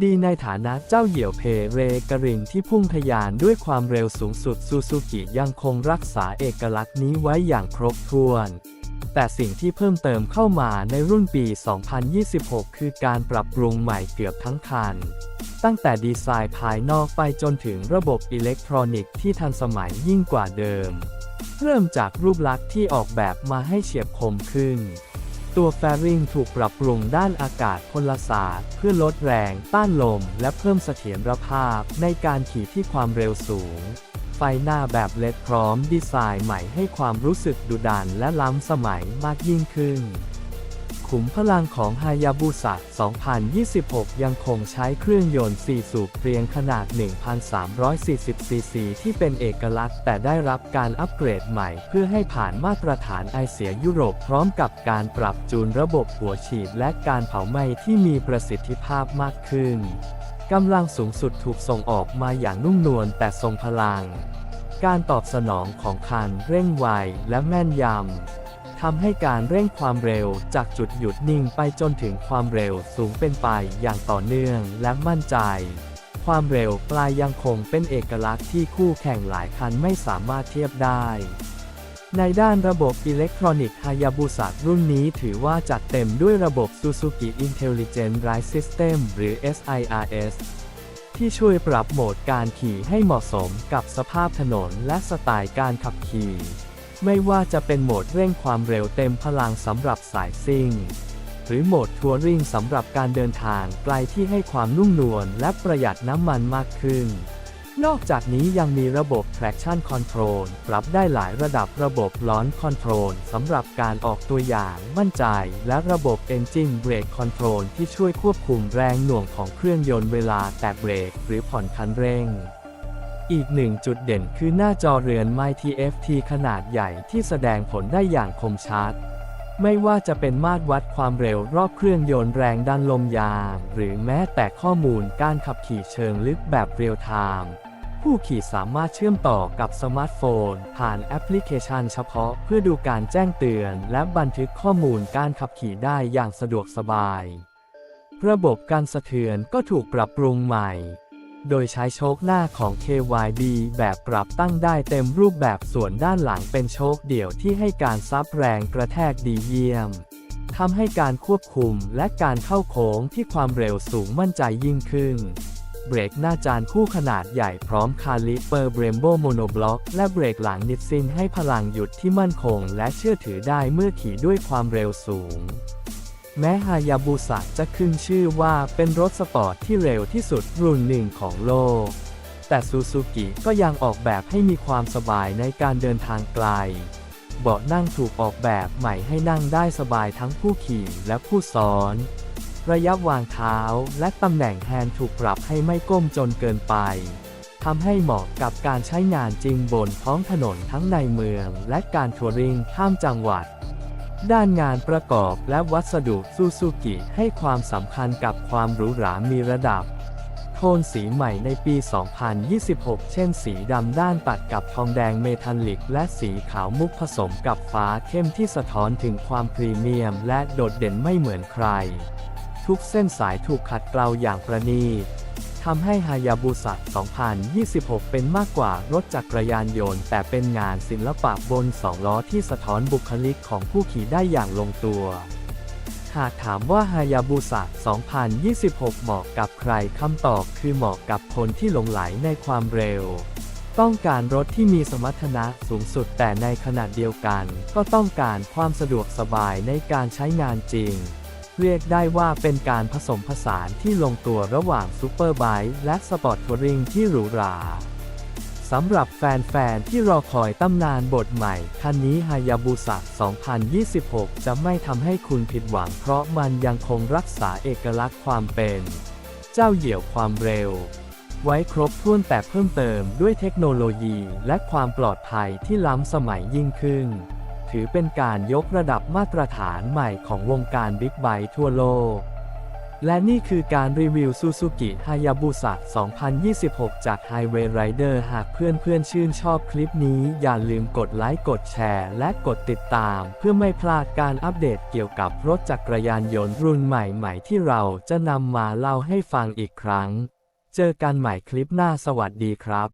ดีในฐานะเจ้าเหี่ยวเพเรกริงที่พุ่งทะยานด้วยความเร็วสูงสุดซูซูกิยังคงรักษาเอกลักษณ์นี้ไว้อย่างครบถ้วน แต่สิ่งที่เพิ่มเติมเข้ามาในรุ่นปี 2026 คือการปรับปรุงใหม่เกือบทั้งคัน ตั้งแต่ดีไซน์ภายนอกไปจนถึงระบบอิเล็กทรอนิกส์ที่ทันสมัยยิ่งกว่าเดิม เริ่มจากรูปลักษณ์ที่ออกแบบมาให้เฉียบคมขึ้น ตัวแฟริงถูกปรับปรุงด้านอากาศพลศาสตร์ เพื่อลดแรง ต้านลม และเพิ่มเสถียรภาพในการขี่ที่ความเร็วสูง ไฟหน้าแบบเลดพร้อมดีไซน์ใหม่ให้ความรู้สึกดุดันและล้ำสมัยมากยิ่งขึ้น ขุมพลังของฮายาบุสะ2026 ยังคงใช้เครื่องยนต์ 4 สูบเรียงขนาด 1,340 ซีซี ที่เป็นเอกลักษณ์ แต่ได้รับการอัปเกรดใหม่ เพื่อให้ผ่านมาตรฐานไอเสียยุโรปพร้อมกับการปรับจูนระบบหัวฉีดและการเผาไหม้ที่มีประสิทธิภาพมากขึ้นกำลังสูงสุดถูกส่งออกมาอย่างนุ่มนวลแต่ทรงพลัง การตอบสนองของคันเร่งไวและแม่นยำ ทำให้การเร่งความเร็วจากจุดหยุดนิ่งไปจนถึงความเร็วสูงเป็นไปอย่างต่อเนื่องและมั่นใจ ความเร็วปลายยังคงเป็นเอกลักษณ์ที่คู่แข่งหลายคันไม่สามารถเทียบได้ ในด้านระบบอิเล็กทรอนิกส์ฮายาบุสะรุ่นนี้ถือว่าจัดเต็มด้วยระบบ Suzuki Intelligent Ride System หรือ SIRS ที่ช่วยปรับโหมดการขี่ให้เหมาะสมกับสภาพถนนและสไตล์การขับขี่ ไม่ว่าจะเป็นโหมดเร่งความเร็วเต็มพลังสำหรับสายซิ่ง หรือโหมดทัวริงสำหรับการเดินทางไกลที่ให้ความนุ่มนวลและประหยัดน้ำมันมากขึ้น นอกจากนี้ยังมีระบบ traction control ปรับได้หลายระดับระบบ launch control สำหรับการออกตัวอย่างมั่นใจ และระบบ engine brake control ที่ช่วยควบคุมแรงหน่วงของเครื่องยนต์เวลาแตะเบรกหรือผ่อนคันเร่ง อีกหนึ่งจุดเด่นคือหน้าจอเรือน My TFT ขนาดใหญ่ที่แสดงผลได้อย่างคมชัด ไม่ว่าจะเป็นมาตรวัดความเร็วรอบเครื่องยนต์แรงดันลมยาง หรือแม้แต่ข้อมูลการขับขี่เชิงลึกแบบเรียลไทม์ผู้ขี่สามารถเชื่อมต่อกับสมาร์ทโฟน ผ่านแอปพลิเคชันเฉพาะเพื่อดูการแจ้งเตือน และบันทึกข้อมูลการขับขี่ได้อย่างสะดวกสบาย ระบบการสะเทือนก็ถูกปรับปรุงใหม่ โดยใช้โชคหน้าของ KYB แบบปรับตั้งได้เต็มรูปแบบส่วนด้านหลังเป็นโชคเดี่ยวที่ให้การซับแรงกระแทกดีเยี่ยมทำให้การควบคุมและการเข้าโค้งที่ความเร็วสูงมั่นใจยิ่งขึ้น เบรกหน้าจานคู่ขนาดใหญ่พร้อมคาลิเปอร์เบรมโบโมโนบล็อก และเบรกหลังนิดซินให้พลังหยุดที่มั่นคงและเชื่อถือได้เมื่อขี่ด้วยความเร็วสูง แม้ฮายาบุสะจะขึ้นชื่อว่าเป็นรถสปอร์ตที่เร็วที่สุดรุ่นหนึ่งของโลก แต่ซูซูกิก็ยังออกแบบให้มีความสบายในการเดินทางไกล เบาะนั่งถูกออกแบบใหม่ให้นั่งได้สบายทั้งผู้ขี่และผู้ซ้อน ระยะวางเท้าและตำแหน่งแฮนด์ถูกปรับให้ไม่ก้มจนเกินไปทำให้เหมาะกับการใช้งานจริงบนท้องถนนทั้งในเมืองและการทัวริงข้ามจังหวัด ด้านงานประกอบและวัสดุซูซูกิให้ความสำคัญกับความหรูหรามีระดับ โทนสีใหม่ในปี 2026 เช่นสีดำด้านตัดกับทองแดงเมทัลลิก และสีขาวมุกผสมกับฟ้าเข้มที่สะท้อนถึงความพรีเมียมและโดดเด่นไม่เหมือนใคร ทุกเส้นสายถูกขัดเกลาอย่างประณีต ทำให้ฮายาบุสะ2026 เป็นมากกว่ารถจักรยานยนต์ แต่เป็นงานศิลปะบนสองล้อที่สะท้อนบุคลิกของผู้ขี่ได้อย่างลงตัว หากถามว่าฮายาบุสะ2026 เหมาะกับใครคำตอบคือเหมาะกับคนที่หลงไหลในความเร็ว ต้องการรถที่มีสมรรถนะสูงสุดแต่ในขณะเดียวกัน ก็ต้องการความสะดวกสบายในการใช้งานจริง เรียกได้ว่าเป็นการผสมผสานที่ลงตัวระหว่างซูเปอร์ไบค์และสปอร์ตทัวริงที่หรูหราสำหรับแฟน ๆ ที่รอคอยตำนานบทใหม่ คันนี้ฮายาบุสะ2026 จะไม่ทำให้คุณผิดหวัง เพราะมันยังคงรักษาเอกลักษณ์ความเป็น เจ้าเหยี่ยวความเร็ว ไว้ครบถ้วนแต่เพิ่มเติมด้วยเทคโนโลยีและความปลอดภัยที่ล้ำสมัยยิ่งขึ้น ถือเป็นการยกระดับมาตรฐานใหม่ของวงการบิ๊กไบค์ทั่วโลก และนี่คือการรีวิว Suzuki Hayabusa 2026 จาก Highway Rider หากเพื่อนๆชื่นชอบคลิปนี้อย่าลืมกดไลค์กดแชร์และกดติดตาม เพื่อไม่พลาดการอัปเดตเกี่ยวกับรถจักรยานยนต์รุ่นใหม่ๆ ที่เราจะนำมาเล่าให้ฟังอีกครั้ง เจอกันใหม่คลิปหน้าสวัสดีครับ